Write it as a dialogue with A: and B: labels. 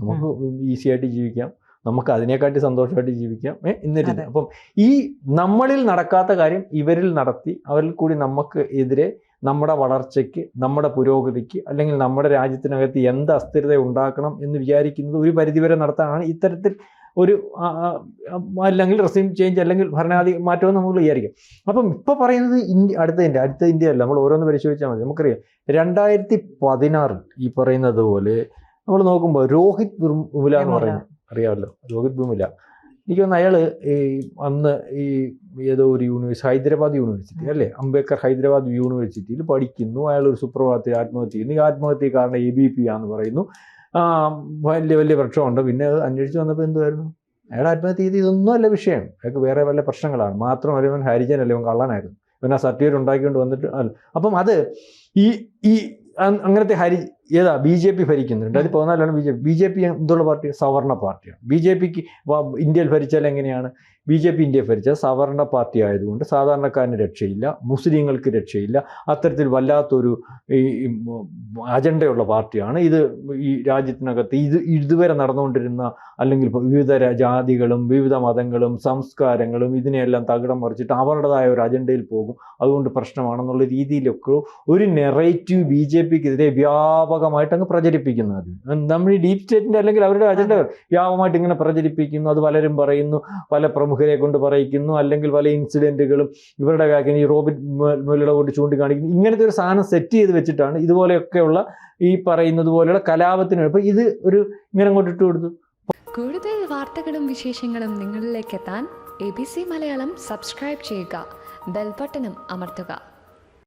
A: നമുക്ക് ഈസി ആയിട്ട് ജീവിക്കാം. നമുക്ക് അതിനെക്കാട്ടി സന്തോഷമായിട്ട് ജീവിക്കാം. എന്നിട്ട്. അപ്പം ഈ നമ്മളിൽ നടക്കാത്ത കാര്യം ഇവരിൽ നടത്തി അവരിൽ കൂടി നമുക്ക് എതിരെ നമ്മുടെ വളർച്ചയ്ക്ക് നമ്മുടെ പുരോഗതിക്ക് അല്ലെങ്കിൽ നമ്മുടെ രാജ്യത്തിനകത്ത് എന്ത് അസ്ഥിരത ഉണ്ടാക്കണം എന്ന് വിചാരിക്കുന്നത് ഒരു പരിധിവരെ നടത്താനാണ് ഇത്തരത്തിൽ ഒരു അല്ലെങ്കിൽ റെസീം ചേഞ്ച് അല്ലെങ്കിൽ ഭരണാധി മാറ്റമെന്ന് നമ്മൾ വിചാരിക്കും. അപ്പം ഇപ്പൊ പറയുന്നത് ഇന്ത്യ അടുത്ത ഇന്ത്യ അടുത്ത ഇന്ത്യ അല്ല. നമ്മൾ ഓരോന്ന് പരിശോധിച്ചാൽ മതി. നമുക്കറിയാം. രണ്ടായിരത്തി പതിനാറിൽ ഈ പറയുന്നത് പോലെ നമ്മൾ നോക്കുമ്പോൾ രോഹിത് വിമുല എന്ന് പറയുന്നത് അറിയാമല്ലോ. രോഹിത് വിമുല എനിക്ക് തോന്നുന്നു അയാൾ ഈ അന്ന് ഈ ഏതോ ഒരു യൂണിവേഴ്സിറ്റി ഹൈദരാബാദ് യൂണിവേഴ്സിറ്റി അല്ലേ? അംബേദ്കർ ഹൈദരാബാദ് യൂണിവേഴ്സിറ്റിയിൽ പഠിക്കുന്നു. അയാൾ ഒരു സുപ്രഭാതത്തിൽ ആത്മഹത്യ ചെയ്യുന്നു. ഈ ആത്മഹത്യ കാരണം എ ബി പി ആന്ന് പറയുന്നു. വലിയ വലിയ പ്രശ്നമുണ്ട്. പിന്നെ അത് അന്വേഷിച്ച് വന്നപ്പോൾ എന്തുമായിരുന്നു അയാൾ ആത്മഹത്യ ചെയ്ത് ഇതൊന്നും അല്ല വിഷയം. അയാൾക്ക് വേറെ വല്ല പ്രശ്നങ്ങളാണ്. മാത്രമല്ല ഇവൻ ഹരിജനല്ല ഇവൻ കള്ളനായിരുന്നു. ഇവൻ ആ സർട്ടിഫിക്കറ്റ് ഉണ്ടാക്കിക്കൊണ്ട് വന്നിട്ട് അല്ല. അപ്പം അത് ഈ ഈ അങ്ങനത്തെ ഹരി ഏതാ? ബി ജെ പി ഭരിക്കുന്നുണ്ട്. രണ്ടായിരത്തി പതിനാലാണ് B J P. B J P എന്തുള്ള party സവർണ പാർട്ടിയാണ്. ബി ജെ പിക്ക് ഇന്ത്യയിൽ ഭരിച്ചാൽ എങ്ങനെയാണ്? ബി ജെ പി ഇന്ത്യയിൽ ഭരിച്ചാൽ സവർണ പാർട്ടി ആയതുകൊണ്ട് സാധാരണക്കാരന് രക്ഷയില്ല മുസ്ലിങ്ങൾക്ക് രക്ഷയില്ല അത്തരത്തിൽ വല്ലാത്തൊരു ഈ അജണ്ടയുള്ള പാർട്ടിയാണ്. ഇത് ഈ രാജ്യത്തിനകത്ത് ഇത് ഇതുവരെ നടന്നുകൊണ്ടിരുന്ന അല്ലെങ്കിൽ വിവിധ ജാതികളും വിവിധ മതങ്ങളും സംസ്കാരങ്ങളും ഇതിനെയെല്ലാം തകിടം മറിച്ചിട്ട് അവരുടേതായ ഒരു അജണ്ടയിൽ പോകും. അതുകൊണ്ട് പ്രശ്നമാണെന്നുള്ള രീതിയിലൊക്കെ ഒരു നെറേറ്റീവ് ബി ജെ പിക്കെതിരെ വ്യാപകമായിട്ട് അങ്ങ് പ്രചരിപ്പിക്കുന്നു അത്. നമ്മൾ ഈ ഡീപ് സ്റ്റേറ്റിന്റെ അല്ലെങ്കിൽ അവരുടെ അജണ്ട വ്യാപകമായിട്ട് ഇങ്ങനെ പ്രചരിപ്പിക്കുന്നു. അത് പലരും പറയുന്നു പല പ്രമുഖരെ കൊണ്ട് പറയിക്കുന്നു അല്ലെങ്കിൽ പല ഇൻസിഡന്റുകളും ഇവരുടെ കാര്യം ഈ റോബിറ്റ് മുല്ലയുടെ കൊണ്ട് ചൂണ്ടിക്കാണിക്കുന്നു. ഇങ്ങനത്തെ ഒരു സാധനം സെറ്റ് ചെയ്ത് വെച്ചിട്ടാണ് ഇതുപോലെയൊക്കെയുള്ള ഈ പറയുന്നത് പോലെയുള്ള കലാപത്തിന് ഇപ്പൊ ഇത് ഒരു ഇങ്ങനെ അങ്ങോട്ട് ഇട്ട് കൊടുത്തു.
B: കൂടുതൽ വാർത്തകളും വിശേഷങ്ങളും നിങ്ങളിലേക്ക് എത്താൻ A B C Malayalam subscribe ചെയ്യുക. ബെൽബട്ടനും അമർത്തുക.